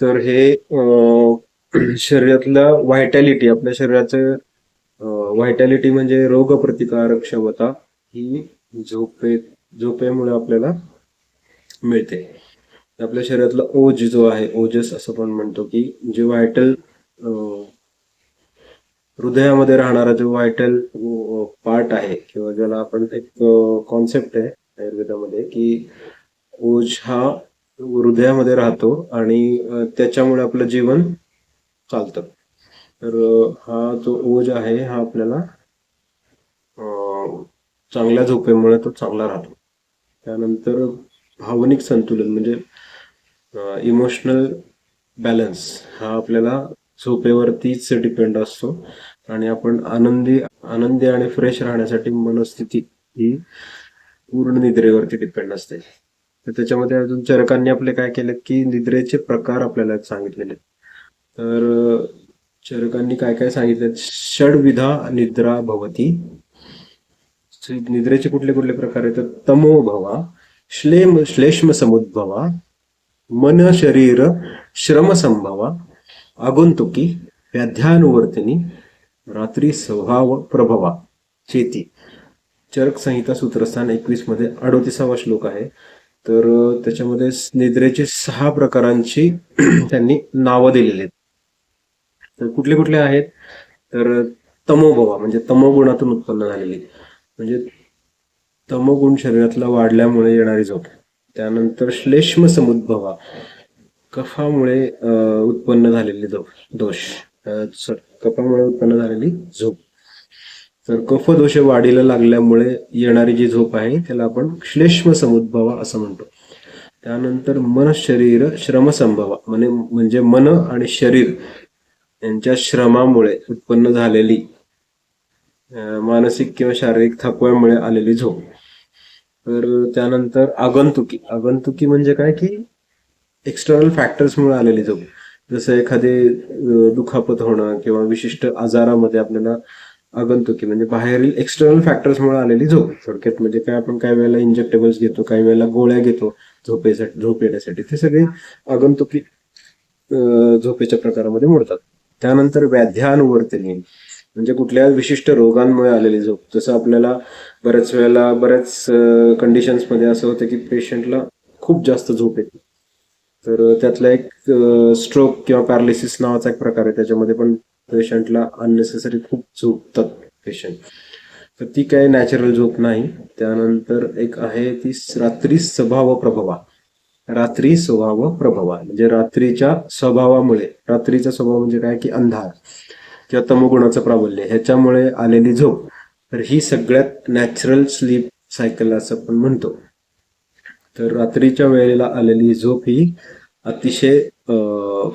तर हे अं, व्हायटॅलिटी आपल्या शरीराचं व्हायटॅलिटी म्हणजे रोगप्रतिकारक क्षमता ही झोपे झोपेमुळे आपल्याला मिळते. आपल्या शरीरातला ओज जो आहे ओजस असं पण म्हणतो की जे व्हायटल हृदयामध्ये राहणारा जो व्हायटल पार्ट आहे किंवा ज्याला आपण एक कॉन्सेप्ट आहे आयुर्वेदामध्ये की ओज हा हृदयामध्ये राहतो आणि त्याच्यामुळे आपलं जीवन चालतं. तर हा जो ओज आहे हा आपल्याला चांगल्या झोपेमुळे तो चांगला राहतो. त्यानंतर भावनिक संतुलन म्हणजे इमोशनल बॅलन्स हा आपल्याला झोपेवरतीच डिपेंड असतो. आणि आपण आनंदी आनंदी आणि फ्रेश राहण्यासाठी मनस्थिती ही पूर्ण निद्रेवरती डिपेंड असते. तर त्याच्यामध्ये अजून चरकांनी आपले काय केलेत की निद्रेचे प्रकार आपल्याला सांगितलेले तर चरकांनी काय काय सांगितले षडविधा निद्रा भवती. निद्रेचे कुठले कुठले प्रकार आहेत? तर तमो भवा श्लेम श्लेष्म समुद्भवा मन शरीर श्रम संभवा आगुंतुकी व्याध्यानुवर्तिनी रात्री स्वभाव प्रभवा चेती. चरक संहिता सूत्रस्थान एकवीसमध्ये अडोतीसावा श्लोक आहे. तर त्याच्यामध्ये निद्रेचे सहा प्रकारांची त्यांनी नावं दिलेली आहेत. तर कुठले कुठले आहेत? तर तमोभवा म्हणजे तमोगुणातून उत्पन्न झालेली. म्हणजे तमोगुण शरीरातला वाढल्यामुळे येणारी झोप. त्यानंतर श्लेष्म समुद्भवा कफामुळे अ, उत्पन्न झालेली झोप दोष. कफामुळे उत्पन्न झालेली झोप. तर कफदोष वाढीला लागल्यामुळे येणारी जी झोप आहे त्याला आपण श्लेष्म समुद्भवा असं म्हणतो. त्यानंतर मन शरीर श्रमसंभवा म्हणजे म्हणजे मन आणि शरीर यांच्या श्रमामुळे उत्पन्न झालेली मानसिक किंवा शारीरिक थकव्यामुळे आलेली झोप. तर त्यानंतर आगंतुकी. आगंतुकी म्हणजे काय की एक्सटर्नल फॅक्टर्समुळे आलेली झोप. जसं एखादे दुखापत होणं किंवा विशिष्ट आजारामध्ये आपल्याला आगंतुकी म्हणजे बाहेरील एक्सटर्नल फॅक्टर्समुळे आलेली झोप. थोडक्यात म्हणजे काय आपण काही वेळेला इंजेक्टेबल्स घेतो काही वेळेला गोळ्या घेतो झोपेसाठी झोप येण्यासाठी. ते सगळे आगंतुकी झोपेच्या प्रकारामध्ये मोडतात. त्यानंतर व्याध्यानुवर्तनी म्हणजे कुठल्या विशिष्ट रोगांमुळे आलेली झोप. जसं आपल्याला बऱ्याच वेळेला बऱ्याच कंडिशन्समध्ये असं होतं की पेशंटला खूप जास्त झोप येते. तर त्यातला एक स्ट्रोक किंवा पॅरालिसिस नावाचा एक प्रकार आहे. त्याच्यामध्ये पण पेशंटला अननेसेसरी खूप झोपतात पेशंट तर ती काय नॅचरल झोप नाही. त्यानंतर एक आहे ती रात्री स्वभाव प्रभवा. रात्री स्वभाव प्रभवा. म्हणजे रात्रीच्या स्वभावामुळे रात्रीचा स्वभाव म्हणजे काय की अंधार किंवा तमोगुणाचं प्राबल्य. ह्याच्यामुळे आलेली झोप. तर ही सगळ्यात नॅचरल स्लीप सायकल असं आपण म्हणतो. तर रात्रीच्या वेळेला आलेली झोप ही अतिशय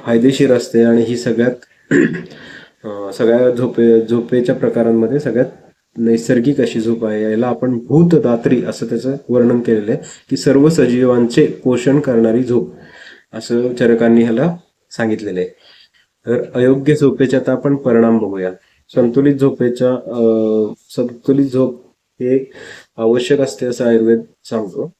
फायदेशीर असते आणि ही सगळ्यात सगळ्या झोपे झोपेच्या प्रकारांमध्ये सगळ्यात नैसर्गिक अशी झोप आहे. याला आपण भूतदात्री असं त्याचं वर्णन केलेलं आहे की सर्व सजीवांचे पोषण करणारी झोप असं चरकांनी ह्याला सांगितलेलं आहे. तर अयोग्य झोपेचे आता आपण परिणाम बघूया संतुलित झोपेच्या संतुलित झोप हे आवश्यक असते असं आयुर्वेद सांगतो.